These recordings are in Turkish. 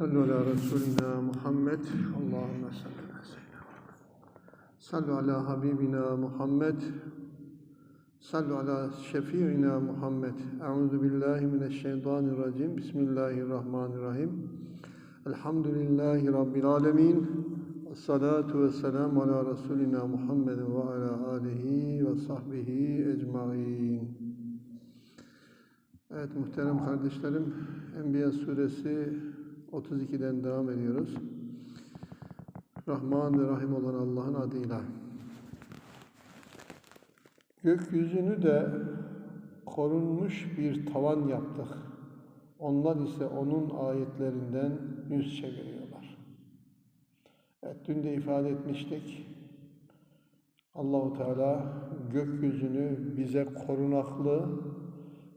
Sallu ala Resulina Muhammed. Allahümme salli ala seyyidina Muhammed. Sallu ala Habibina Muhammed. Sallu ala şefi'ina Muhammed. Euzu billahi mineşşeytanirracim. Bismillahirrahmanirrahim. Elhamdülillahi Rabbil alemin. Salatu ve selamu ala Resulina Muhammed ve ala alihi ve sahbihi ecmain. Evet muhterem kardeşlerim, Enbiya suresi 32'den devam ediyoruz. Rahman ve Rahim olan Allah'ın adıyla. Gökyüzünü de korunmuş bir tavan yaptık. Onlar ise onun ayetlerinden yüz çeviriyorlar. Evet, dün de ifade etmiştik. Allahu Teala gökyüzünü bize korunaklı,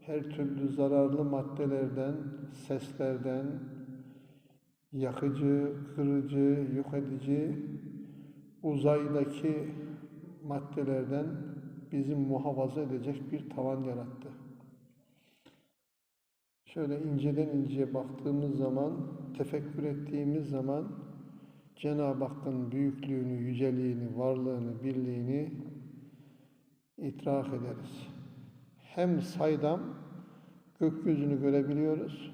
her türlü zararlı maddelerden, seslerden, yakıcı, kırıcı, yok edici, uzaydaki maddelerden bizi muhafaza edecek bir tavan yarattı. Şöyle inceden inceye baktığımız zaman, tefekkür ettiğimiz zaman Cenab-ı Hakk'ın büyüklüğünü, yüceliğini, varlığını, birliğini itiraf ederiz. Hem saydam gökyüzünü görebiliyoruz,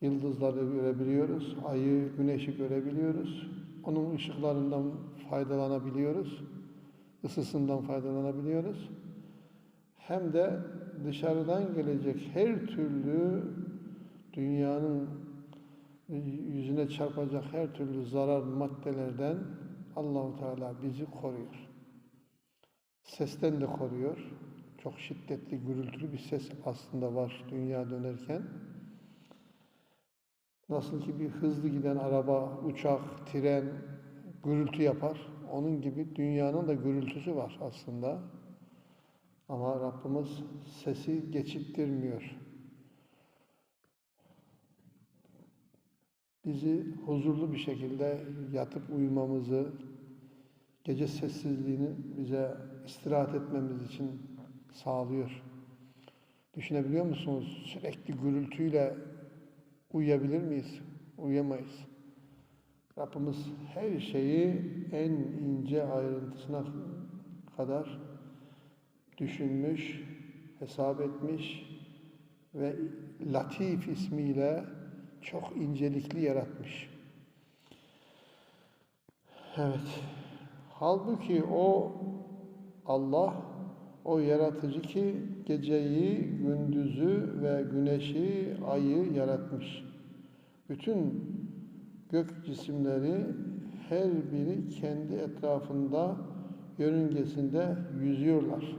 yıldızları görebiliyoruz, ayı, güneşi görebiliyoruz. Onun ışıklarından faydalanabiliyoruz, ısısından faydalanabiliyoruz. Hem de dışarıdan gelecek her türlü dünyanın yüzüne çarpacak her türlü zarar maddelerden Allahu Teala bizi koruyor. Sesten de koruyor. Çok şiddetli, gürültülü bir ses aslında var dünya dönerken. Nasıl ki bir hızlı giden araba, uçak, tren gürültü yapar. Onun gibi dünyanın da gürültüsü var aslında. Ama Rabbimiz sesi geçittirmiyor. Bizi huzurlu bir şekilde yatıp uyumamızı, gece sessizliğini bize istirahat etmemiz için sağlıyor. Düşünebiliyor musunuz? Sürekli gürültüyle uyuyabilir miyiz? Uyuyamayız. Rabbimiz her şeyi en ince ayrıntısına kadar düşünmüş, hesap etmiş ve Latif ismiyle çok incelikli yaratmış. Evet. Halbuki o Allah o yaratıcı ki geceyi, gündüzü ve güneşi, ayı yaratmış. Bütün gök cisimleri her biri kendi etrafında yörüngesinde yüzüyorlar.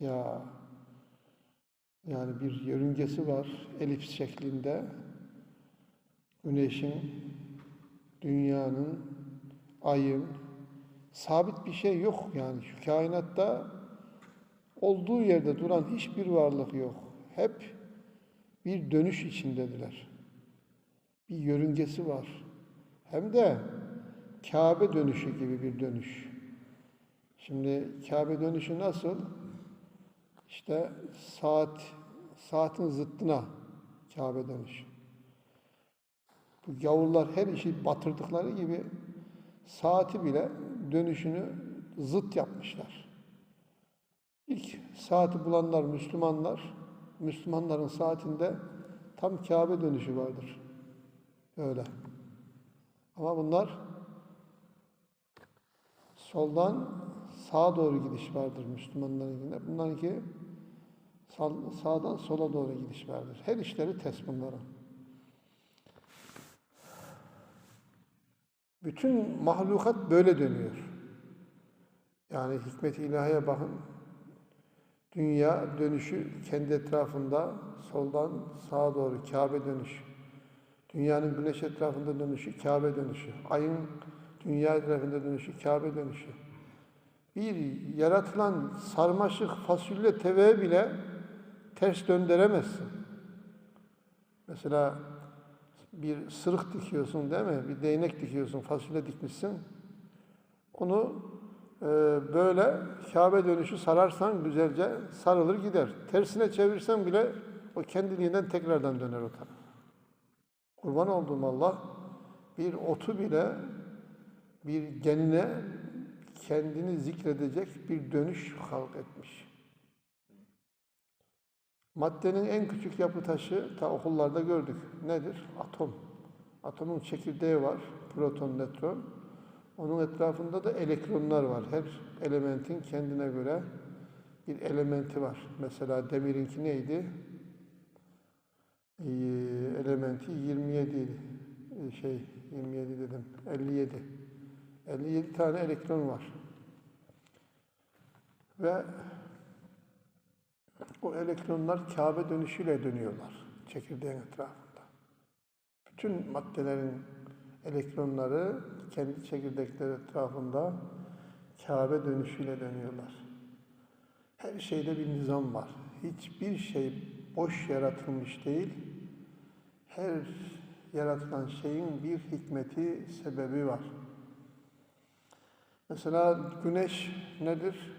Ya yani bir yörüngesi var elips şeklinde. Güneşin, dünyanın, ayın, sabit bir şey yok yani şu kainatta olduğu yerde duran hiçbir varlık yok. Hep bir dönüş içindediler. Bir yörüngesi var. Hem de Kabe dönüşü gibi bir dönüş. Şimdi Kabe dönüşü nasıl? İşte saat saatin zıttına Kabe dönüşü. Bu gavurlar her işi batırdıkları gibi saati bile dönüşünü zıt yapmışlar. İlk saati bulanlar Müslümanlar, Müslümanların saatinde tam Kabe dönüşü vardır. Öyle. Ama bunlar soldan sağa doğru gidiş vardır Müslümanların Bunlarınki sağdan sola doğru gidiş vardır. Her işleri ters bunların. Bütün mahlukat böyle dönüyor. Yani hikmet ilahiye bakın. Dünya dönüşü kendi etrafında soldan sağa doğru Kabe dönüşü. Dünyanın güneş etrafında dönüşü Kabe dönüşü. Ayın dünya etrafında dönüşü Kabe dönüşü. Bir yaratılan sarmaşık fasulye teve bile ters döndüremezsin. Mesela bir sırık dikiyorsun değil mi? Bir değnek dikiyorsun, fasulye dikmişsin. Onu e, böyle Kabe dönüşü sararsan güzelce sarılır gider. Tersine çevirsen bile o kendiliğinden tekrardan döner o tarafa. Kurban olduğum Allah bir otu bile bir genine kendini zikredecek bir dönüş halk etmiş. Maddenin en küçük yapı taşı ta okullarda gördük. Nedir? Atom. Atomun çekirdeği var. Proton, nötron. Onun etrafında da elektronlar var. Her elementin kendine göre bir elementi var. Mesela demirinki neydi? Ee, elementi 27 idi. Ee, şey 27 dedim. 57. 57 tane elektron var. Ve o elektronlar Kabe dönüşüyle dönüyorlar çekirdeğin etrafında. Bütün maddelerin elektronları kendi çekirdekleri etrafında Kabe dönüşüyle dönüyorlar. Her şeyde bir nizam var. Hiçbir şey boş yaratılmış değil. Her yaratılan şeyin bir hikmeti, sebebi var. Mesela güneş nedir?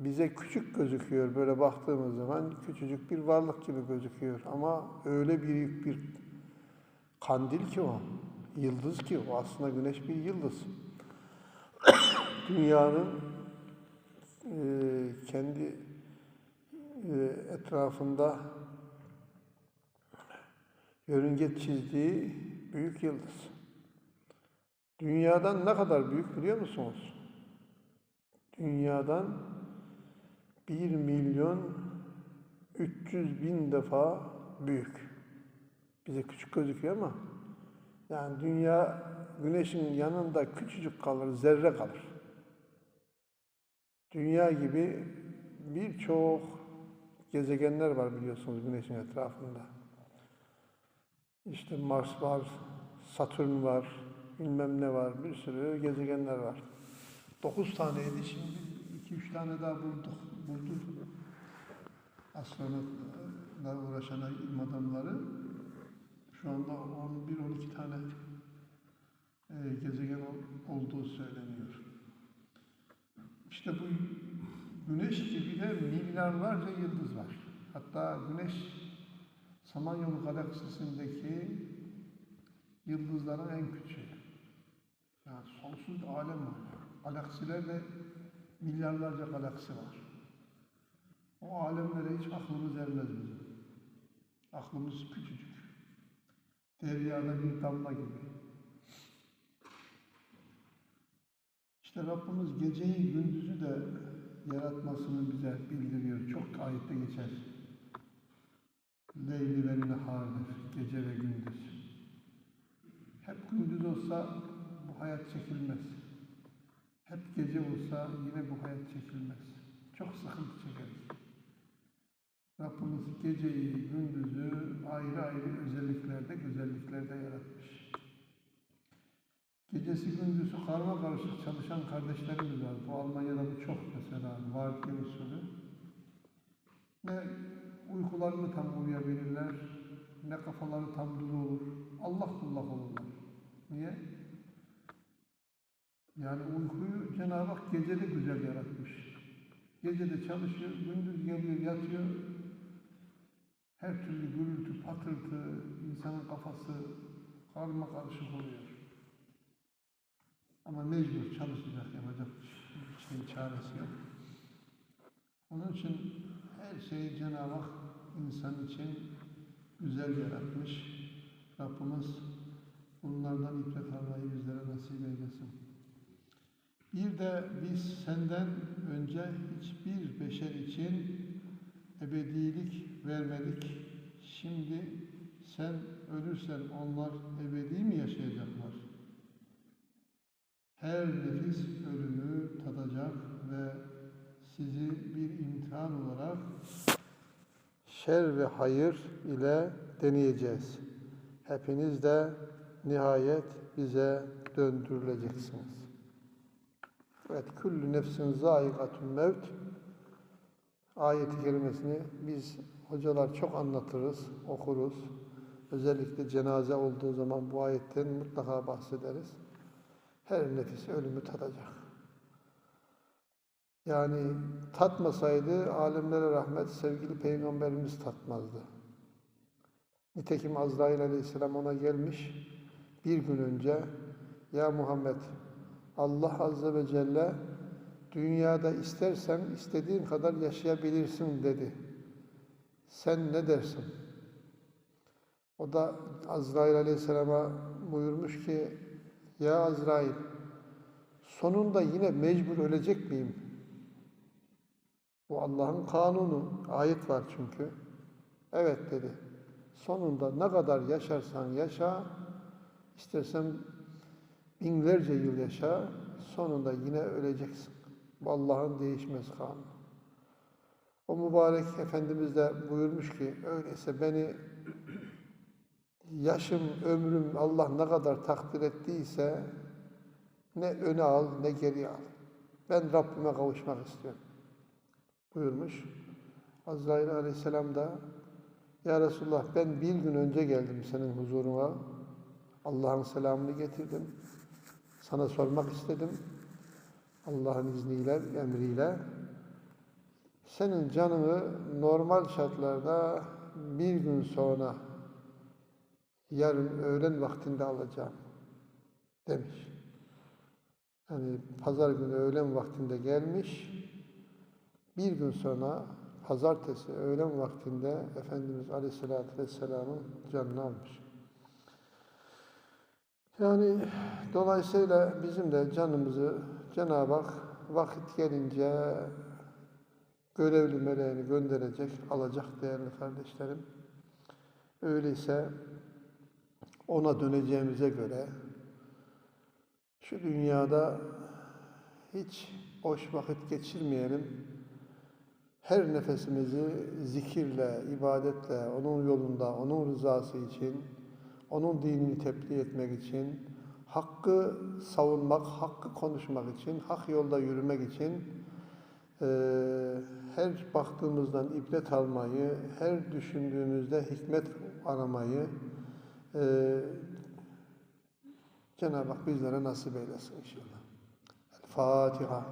Bize küçük gözüküyor böyle baktığımız zaman küçücük bir varlık gibi gözüküyor ama öyle büyük bir kandil ki o, yıldız ki o aslında güneş bir yıldız. Dünyanın e, kendi e, etrafında yörünge çizdiği büyük yıldız. Dünyadan ne kadar büyük biliyor musunuz? Dünyadan 1 milyon 300 bin defa büyük. Bize küçük gözüküyor ama yani dünya güneşin yanında küçücük kalır, zerre kalır. Dünya gibi birçok gezegenler var biliyorsunuz güneşin etrafında. İşte Mars var, Satürn var, bilmem ne var, bir sürü gezegenler var. Dokuz taneydi şimdi, iki üç tane daha bulduk, bulduk. Astronotlarla uğraşan ilim adamları. Şu anda 11-12 tane e, gezegen ol- olduğu söyleniyor. İşte bu güneş gibi de milyarlarca yıldız var. Hatta güneş Samanyolu galaksisindeki yıldızların en küçüğü. Yani sonsuz bir alem var. Galaksilerle milyarlarca galaksi var. O alemlere hiç aklımız ermez bizim. Aklımız küçücük. Deryada bir damla gibi. İşte Rabbimiz geceyi gündüzü de yaratmasını bize bildiriyor. Çok ayette geçer. Leyli ve nehardır. Gece ve gündüz. Hep gündüz olsa bu hayat çekilmez. Hep gece olsa yine bu hayat çekilmez. Çok sıkıntı çekeriz. Rabbimiz geceyi, gündüzü ayrı ayrı özelliklerde, güzelliklerde yaratmış. Gecesi gündüzü karma karışık çalışan kardeşlerimiz var. Bu Almanya'da bu çok mesela var ki usulü. Ne uykularını tam uyuyabilirler, ne kafaları tam duru olur. Allah kullak olurlar. Niye? Yani uykuyu Cenab-ı Hak gecede güzel yaratmış. Gecede çalışıyor, gündüz geliyor, yatıyor. Her türlü gürültü, patırtı, insanın kafası karma karışık oluyor. Ama mecbur çalışacak, yapacak şeyin çaresi yok. Onun için her şeyi Cenab-ı Hak insan için güzel yaratmış. Rabbimiz bunlardan ibret almayı bizlere nasip eylesin. Bir de biz senden önce hiçbir beşer için ebedilik vermedik. Şimdi sen ölürsen onlar ebedi mi yaşayacaklar? Her nefis ölümü tadacak ve sizi bir imtihan olarak şer ve hayır ile deneyeceğiz. Hepiniz de nihayet bize döndürüleceksiniz. Evet, küllü nefsin zâikatun mevt. Ayet-i kerimesini biz hocalar çok anlatırız, okuruz. Özellikle cenaze olduğu zaman bu ayetten mutlaka bahsederiz. Her nefis ölümü tadacak. Yani tatmasaydı alemlere rahmet sevgili peygamberimiz tatmazdı. Nitekim Azrail aleyhisselam ona gelmiş bir gün önce Ya Muhammed Allah azze ve celle dünyada istersen istediğin kadar yaşayabilirsin dedi. Sen ne dersin? O da Azrail aleyhisselama buyurmuş ki Ya Azrail sonunda yine mecbur ölecek miyim? Bu Allah'ın kanunu. Ayet var çünkü. Evet dedi. Sonunda ne kadar yaşarsan yaşa, istersen binlerce yıl yaşa, sonunda yine öleceksin. Allah'ın değişmez kanunu. O mübarek Efendimiz de buyurmuş ki, öyleyse beni yaşım, ömrüm Allah ne kadar takdir ettiyse ne öne al ne geri al. Ben Rabbime kavuşmak istiyorum. Buyurmuş. Azrail aleyhisselam da Ya Resulullah ben bir gün önce geldim senin huzuruna. Allah'ın selamını getirdim. Sana sormak istedim. Allah'ın izniyle, emriyle. Senin canını normal şartlarda bir gün sonra yarın öğlen vaktinde alacağım demiş. Yani pazar günü öğlen vaktinde gelmiş. Bir gün sonra pazartesi öğlen vaktinde Efendimiz Aleyhisselatü Vesselam'ın canını almış. Yani dolayısıyla bizim de canımızı Cenab-ı Hak vakit gelince görevli meleğini gönderecek, alacak değerli kardeşlerim. Öyleyse ona döneceğimize göre şu dünyada hiç boş vakit geçirmeyelim. Her nefesimizi zikirle, ibadetle, onun yolunda, onun rızası için, onun dinini tebliğ etmek için, hakkı savunmak, hakkı konuşmak için, hak yolda yürümek için eee, her baktığımızdan ibret almayı, her düşündüğümüzde hikmet aramayı eee Cenab-ı Hak bizlere nasip eylesin inşallah. El Fatiha.